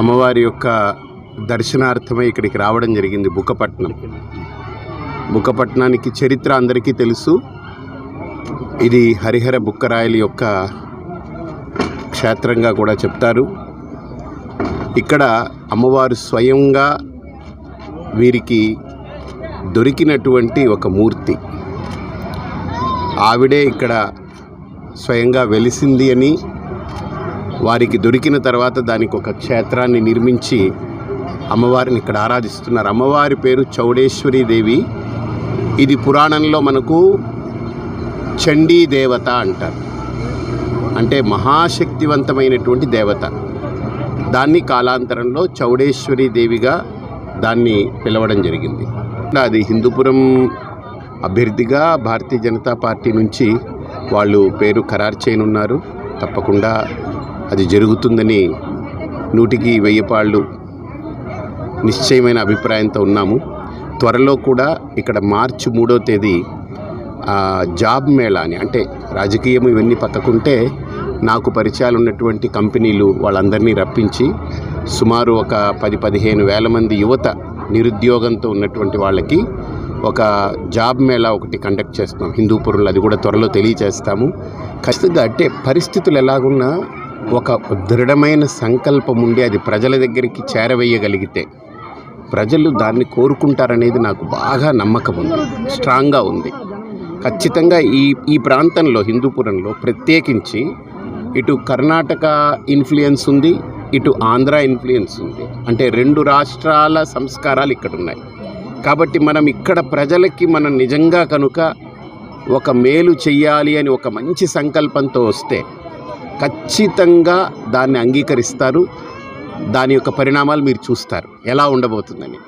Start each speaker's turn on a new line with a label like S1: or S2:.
S1: అమ్మవారి యొక్క దర్శనార్థమై ఇక్కడికి రావడం జరిగింది బుక్కపట్నం. బుక్కపట్నానికి చరిత్ర అందరికీ తెలుసు. ఇది హరిహర బుక్కరాయల యొక్క క్షేత్రంగా కూడా చెప్తారు. ఇక్కడ అమ్మవారు స్వయంగా వీరికి దొరికినటువంటి ఒక మూర్తి. ఆవిడే ఇక్కడ స్వయంగా వెలిసింది అని వారికి దొరికిన తర్వాత దానికి ఒక క్షేత్రాన్ని నిర్మించి అమ్మవారిని ఇక్కడ ఆరాధిస్తున్నారు. అమ్మవారి పేరు చౌడేశ్వరి దేవి. ఇది పురాణంలో మనకు చండీ దేవత అంటారు. అంటే మహాశక్తివంతమైనటువంటి దేవత. దాన్ని కాలాంతరంలో చౌడేశ్వరి దేవిగా దాన్ని పిలవడం జరిగింది. అది హిందూపురం అభ్యర్థిగా భారతీయ జనతా పార్టీ నుంచి వాళ్ళు పేరు ఖరారు చేయనున్నారు. తప్పకుండా అది జరుగుతుందని నూటికి వెయ్యి పాళ్ళు నిశ్చయమైన అభిప్రాయంతో ఉన్నాము. త్వరలో కూడా ఇక్కడ మార్చి మూడో తేదీ ఆ, జాబ్ మేళా అని అంటే రాజకీయం ఇవన్నీ పక్కకుంటే నాకు పరిచయాలు ఉన్నటువంటి కంపెనీలు వాళ్ళందరినీ రప్పించి సుమారు ఒక పది పదిహేను వేల మంది యువత నిరుద్యోగంతో ఉన్నటువంటి వాళ్ళకి ఒక జాబ్ మేళా ఒకటి కండక్ట్ చేస్తున్నాం. హిందూపురంలో అది కూడా త్వరలో తెలియజేస్తాము ఖచ్చితంగా అంటే పరిస్థితులు ఎలాగున్నా ఒక దృఢమైన సంకల్పం ఉండి అది ప్రజల దగ్గరికి చేరవేయగలిగితే ప్రజలు దాన్ని కోరుకుంటారనేది నాకు బాగా నమ్మకం ఉంది స్ట్రాంగ్గా ఉంది. ఖచ్చితంగా ఈ ఈ ప్రాంతంలో హిందూపురంలో ప్రత్యేకించి ఇటు కర్ణాటక ఇన్ఫ్లుయెన్స్ ఉంది ఇటు ఆంధ్ర ఇన్ఫ్లుయెన్స్ ఉంది. అంటే రెండు రాష్ట్రాల సంస్కారాలు ఇక్కడ ఉన్నాయి. కాబట్టి మనం ఇక్కడ ప్రజలకి మనం నిజంగా కనుక ఒక మేలు చెయ్యాలి అని ఒక మంచి సంకల్పంతో వస్తే ఖచ్చితంగా దాన్ని అంగీకరిస్తారు. దాని యొక్క పరిణామాలు మీరు చూస్తారు. ఎలా ఉండబోతుందని.